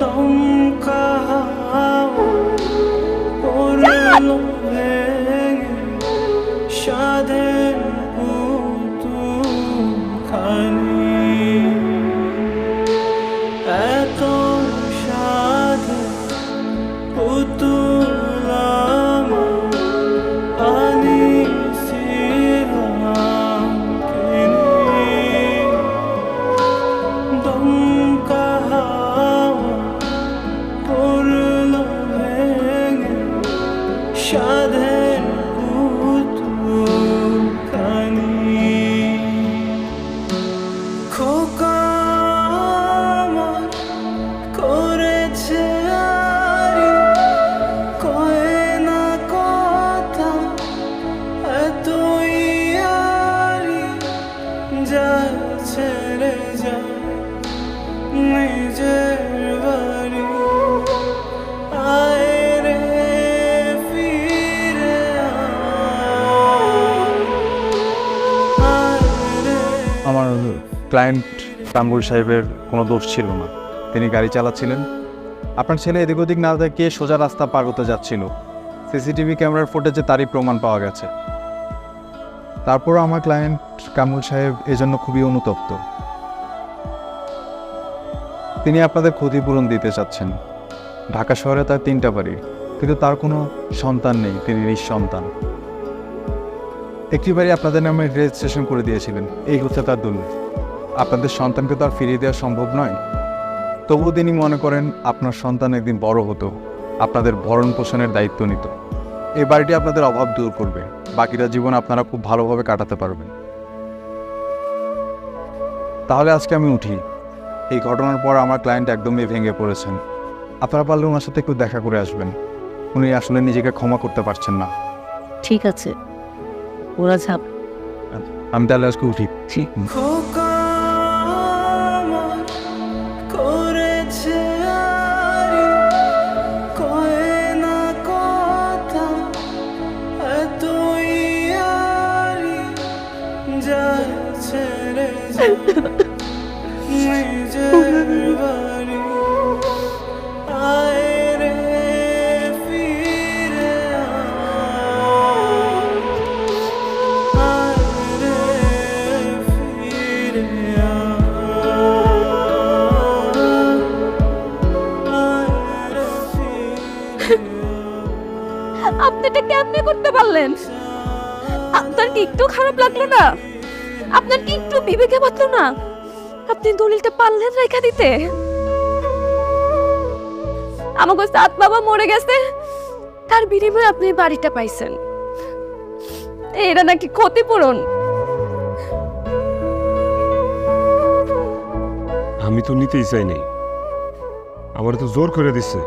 দমকা পড়ল ভেঙে সাধে ক্লায়েন্ট কামরুল সাহেবের কোনো দোষ ছিল না। তিনি গাড়ি চালাচ্ছিলেন। আপনার ছেলে এদিক ওদিক না দেখে সোজা রাস্তা পার হতে যাচ্ছিল। সিসিটিভি ক্যামেরার ফুটেজে তারই প্রমাণ পাওয়া গেছে। তারপর আমার ক্লায়েন্ট কামরুল সাহেব এজন্য খুবই অনুতপ্ত। তিনি আপনাদের ক্ষতিপূরণ দিতে চাচ্ছেন। ঢাকা শহরে তার তিনটা বাড়ি, কিন্তু তার কোনো সন্তান নেই, তিনি নিঃসন্তান। একটি বাড়ি আপনাদের নামে রেজিস্ট্রেশন করে দিয়েছিলেন, এই হচ্ছে তার দলিল আপনাদের সন্তানকে তো আর ফিরিয়ে দেওয়া সম্ভব নয়। তবুও তিনি মনে করেন আপনার সন্তান একদিন বড় হতো আপনাদের ভরণ পোষণের দায়িত্ব নিত। এই বাড়িটি আপনাদের অভাব দূর করবে বাকিটা জীবন আপনারা খুব ভালোভাবে কাটাতে পারবেন। তাহলে আজকে আমি উঠি। এই ঘটনার পর আমার ক্লায়েন্ট একদমই ভেঙে পড়েছেন। আপনারা পারলে ওনার সাথে একটু দেখা করে আসবেন। উনি আসলে নিজেকে ক্ষমা করতে পারছেন না। ঠিক আছে। ওরা যাবে আমি তাহলে আজকে উঠি। খোকা আপনি এটা কেমনে করতে পারলেন? আপনার কি একটু খারাপ লাগল না? আপনার কি একটু বিবেকে বাঁধলো না? আপনি দলিলটা পারলেন রেখা দিতে। আমাকে সাত বাবা মরে গেছে। তার বিনিময়ে আপনি বাড়িটা পাইছেন। এরা নাকি ক্ষতিপূরণ। আমি তো নিতেই চাই নাই। আমার তো জোর করে দিচ্ছে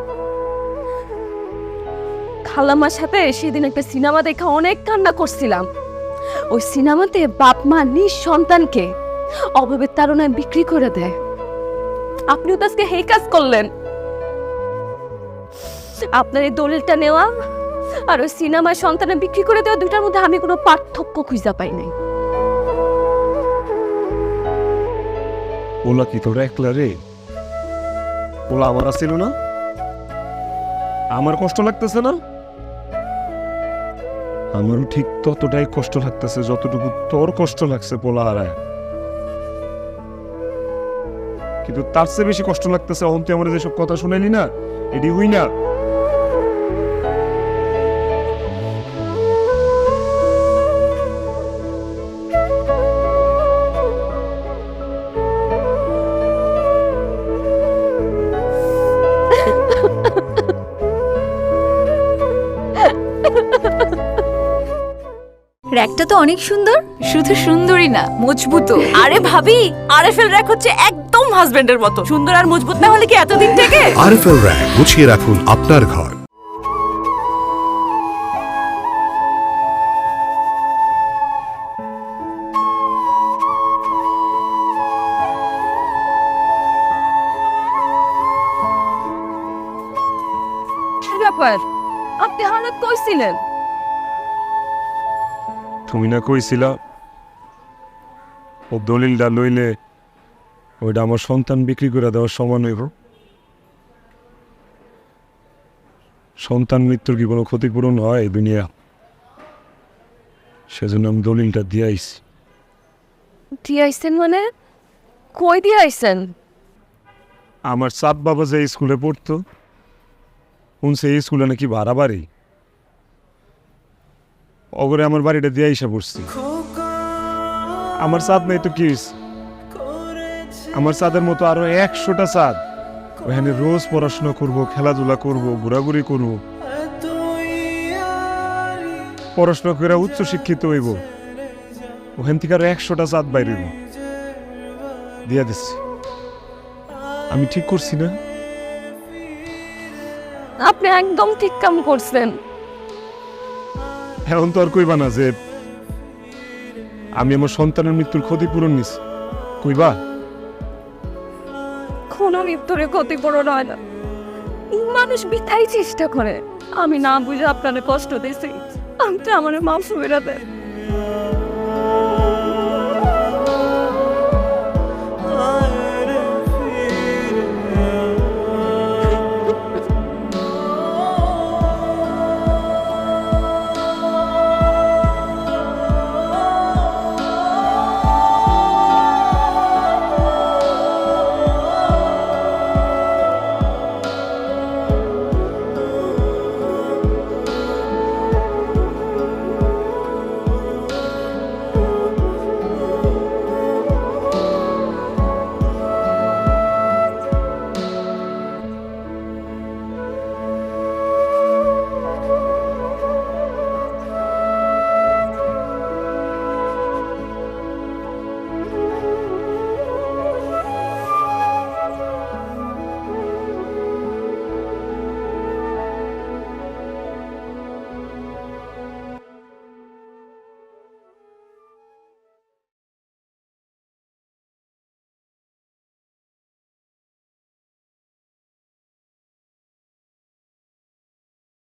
খালাম্মার সাথে সেদিন একটা সিনেমা দেখা অনেক কান্না করছিলাম। ওই সিনেমাতে বাপ মা নিজ সন্তানকে অভাবের তাড়নায় বিক্রি করে দেয়। আপনিও তো আজকে হেই কাজ করলেন। আপনার এই দলিলটা নেওয়া আর ওই সিনেমায় সন্তানে বিক্রি করে দেওয়া দুটার মধ্যে আমি কোনো পার্থক্য খুঁজে পাই নাই। ওলা কি তোরা একলা রে? ওলা আমার আসছিল না। আমার কষ্ট লাগতেছে না? আমারও ঠিক ততটাই কষ্ট লাগতেছে, যতটুকু তোর কষ্ট লাগছে পোলা হারায় কিন্তু তার চেয়ে বেশি কষ্ট লাগতেছে অন্তে আমার যেসব কথা শুনাইলি না? এটি হুই না। র্যাকটা তো অনেক সুন্দর। শুধু সুন্দরই না মজবুত আরে ভাবি আরএফএল র্যাক হচ্ছে একদম হাজবেন্ডের মতো। সুন্দর আর মজবুত না হলে কি এতদিন থেকে? আরএফএল র্যাক গুছিয়ে রাখুন আপনার ঘর। ব্যাপার? আপনি হঠাৎ কইছিলেন? তুমি না কইছিলা ও দলিলটা লইলে ওইটা আমার সন্তান বিক্রি করে দেওয়ার সমান হইব। সন্তান মৃত্যুর কি কোনো ক্ষতিপূরণ হয় দুনিয়া? সেজন্য আমি দলিলটা দিয়ে আইছি দিয়ে মানে? কই দিয়ে আইসেন আমার সাত বাবা যে স্কুলে পড়তো শুনছে এই স্কুলে নাকি ভাড়া বাড়ি অগরে আমার বাড়িটা দিয়ে আইসা পড়ছি। আমার সাদ নেই তো কি আমার সাদের মতো আরও একশোটা সাদ। ওখানে রোজ পড়াশোনা করব, খেলাধুলা করব, ঘোরাঘুরি করব। পড়াশোনা করে উচ্চ শিক্ষিত হইব। ওখান থেকে আরও একশোটা চাঁদ বাইরে দিয়া দিচ্ছি। আমি ঠিক করছি না? আপনি একদম ঠিক কাম করছেন। এখন তো আর কইবা না যে আমি আমার সন্তানের মৃত্যুর ক্ষতিপূরণ নিছি। কইবা? কোনো মৃত্যুরে ক্ষতিপূরণ হয় না। মানুষ বিথাই চেষ্টা করে। আমি না বুঝে আপনার কষ্ট আমি তো আমার মাফ দেন।